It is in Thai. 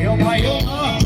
เดี๋ยวไปยกเออ